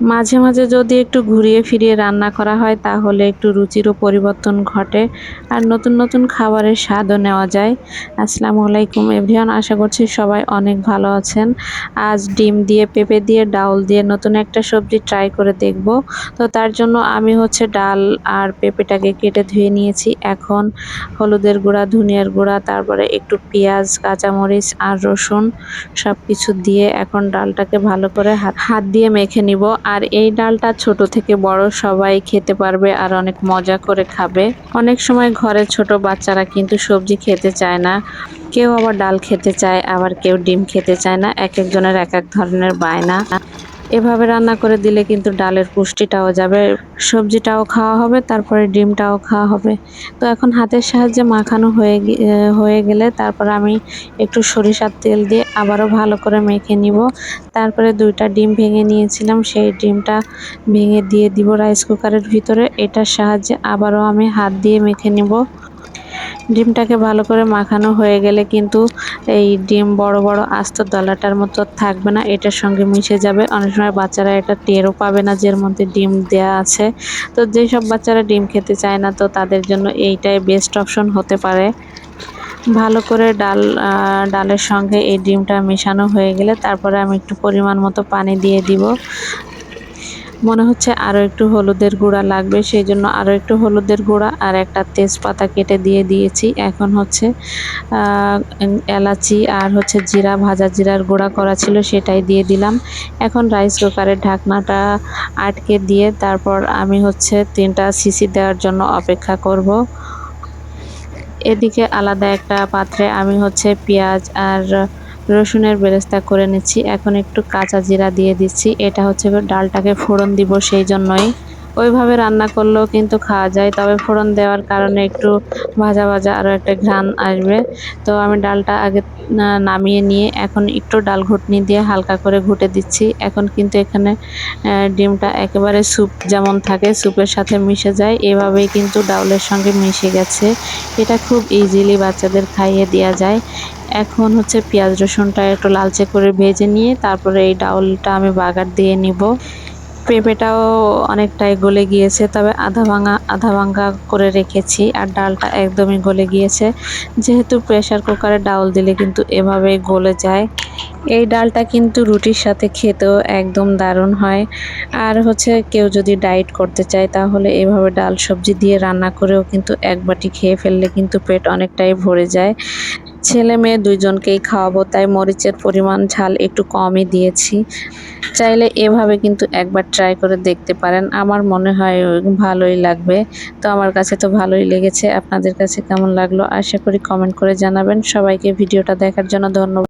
মাঝে মাঝে যদি একটু ঘুরিয়ে ফিরিয়ে রান্না করা হয়, তাহলে একটু রুচিরও পরিবর্তন ঘটে আর নতুন নতুন খাবারের স্বাদও নেওয়া যায়। আসসালামু আলাইকুম এভরিওয়ান, আশা করছি সবাই অনেক ভালো আছেন। আজ ডিম দিয়ে, পেঁপে দিয়ে, ডাউল দিয়ে নতুন একটা সবজি ট্রাই করে দেখব। তো তার জন্য আমি হচ্ছে ডাল আর পেঁপেটাকে কেটে ধুয়ে নিয়েছি। এখন হলুদের গুঁড়া, ধনিয়ার গুঁড়া, তারপরে একটু পেঁয়াজ, কাঁচামরিচ আর রসুন সব কিছু দিয়ে এখন ডালটাকে ভালো করে হাত দিয়ে মেখে নিব। আর এই ডালটা ছোট থেকে বড় সবাই খেতে পারবে আর অনেক মজা করে খাবে। অনেক সময় ঘরে ছোট বাচ্চারা কিন্তু সবজি খেতে চায় না। কেউ আবার ডাল খেতে চায়, আবার কেউ ডিম খেতে চায় না। এক একজনের এক এক ধরনের বায়না। এভাবে রান্না করে দিলে কিন্তু ডালের পুষ্টিটাও যাবে, সবজিটাও খাওয়া হবে, তারপরে ডিমটাও খাওয়া হবে। তো এখন হাতের সাহায্যে মাখানো হয়ে হয়ে গেলে তারপর আমি একটু সরিষার তেল দিয়ে আবারও ভালো করে মেখে নিব। তারপরে দুইটা ডিম ভেঙে নিয়েছিলাম, সেই ডিমটা ভেঙে দিয়ে দিব রাইস কুকারের ভিতরে। এটার সাহায্যে আবারও আমি হাত দিয়ে মেখে নিব। ডিমটাকে ভালো করে মাখানো হয়ে গেলে কিন্তু এই ডিম বড় বড় আস্ত দলাটার মতো থাকবে না, এটার সঙ্গে মিশে যাবে। অনেক সময় বাচ্চারা এটা টেরও পাবে না যে মধ্যে ডিম দেয়া আছে। তো যেসব বাচ্চারা ডিম খেতে চায় না, তো তাদের জন্য এইটাই বেস্ট অপশন হতে পারে। ভালো করে ডাল ডালের সঙ্গে এই ডিমটা মেশানো হয়ে গেলে তারপরে আমি একটু পরিমাণ মতো পানি দিয়ে দিব। মনে হচ্ছে আরও একটু হলুদের গুঁড়া লাগবে সেই জন্য আরও একটু হলুদের গুঁড়া আর একটা তেজপাতা কেটে দিয়ে দিয়েছি। এখন হচ্ছে এলাচি আর হচ্ছে জিরা, ভাজা জিরার গুঁড়া করা ছিল সেটাই দিয়ে দিলাম। এখন রাইস কুকারের ঢাকনাটা আটকে দিয়ে তারপর আমি হচ্ছে তিনটা সিসি দেওয়ার জন্য অপেক্ষা করব। এদিকে আলাদা একটা পাত্রে আমি হচ্ছে পেঁয়াজ আর রসুনের বেরেস্তা করে নিচ্ছি। এখন একটু কাঁচা জিরা দিয়ে দিচ্ছি। এটা হচ্ছে ডালটাকে ফোড়ন দিব সেই জন্যই। ওইভাবে রান্না করলেও কিন্তু খাওয়া যায়। তবে ফোড়ন দেওয়ার কারণে একটু ভাজা ভাজা আরও একটা ঘ্রাণ আসবে। তো আমি ডালটা আগে নামিয়ে নিয়ে এখন একটু ডাল ঘুটনি দিয়ে হালকা করে ঘুটে দিচ্ছি। এখন কিন্তু এখানে ডিমটা একেবারে স্যুপ যেমন থাকে, স্যুপের সাথে মিশে যায়। এভাবেই কিন্তু ডাউলের সঙ্গে মিশে গেছে। এটা খুব ইজিলি বাচ্চাদের খাইয়ে দেওয়া যায়। এখন হচ্ছে পেঁয়াজ রসুনটা একটু লালচে করে ভেজে নিয়ে তারপরে এই ডাউলটা আমি বাগার দিয়ে নিব। পেঁপেটাও অনেকটাই গলে গিয়েছে, তবে আধা ভাঙা আধা ভাঙা করে রেখেছি আর ডালটা একদমই গলে গিয়েছে। যেহেতু প্রেশার কুকারে ডাউল দিলে কিন্তু এভাবে গলে যায়। এই ডালটা কিন্তু রুটির সাথে খেতেও একদম দারুণ হয়। আর হচ্ছে কেউ যদি ডায়েট করতে চায়, তাহলে এভাবে ডাল সবজি দিয়ে রান্না করেও কিন্তু এক বাটি খেয়ে ফেললে কিন্তু পেট অনেকটাই ভরে যায়। ছেলে মেয়ে দুইজনকেই খাওয়াবো, তাই মরিচের পরিমাণ ঝাল একটু কমই দিয়েছি। চাইলে এভাবে কিন্তু একবার ট্রাই করে দেখতে পারেন। আমার মনে হয় ভালোই লাগবে। তো আমার কাছে তো ভালোই লেগেছে। আপনাদের কাছে কেমন লাগল আশা করি কমেন্ট করে জানাবেন। সবাইকে ভিডিওটা দেখার জন্য ধন্যবাদ।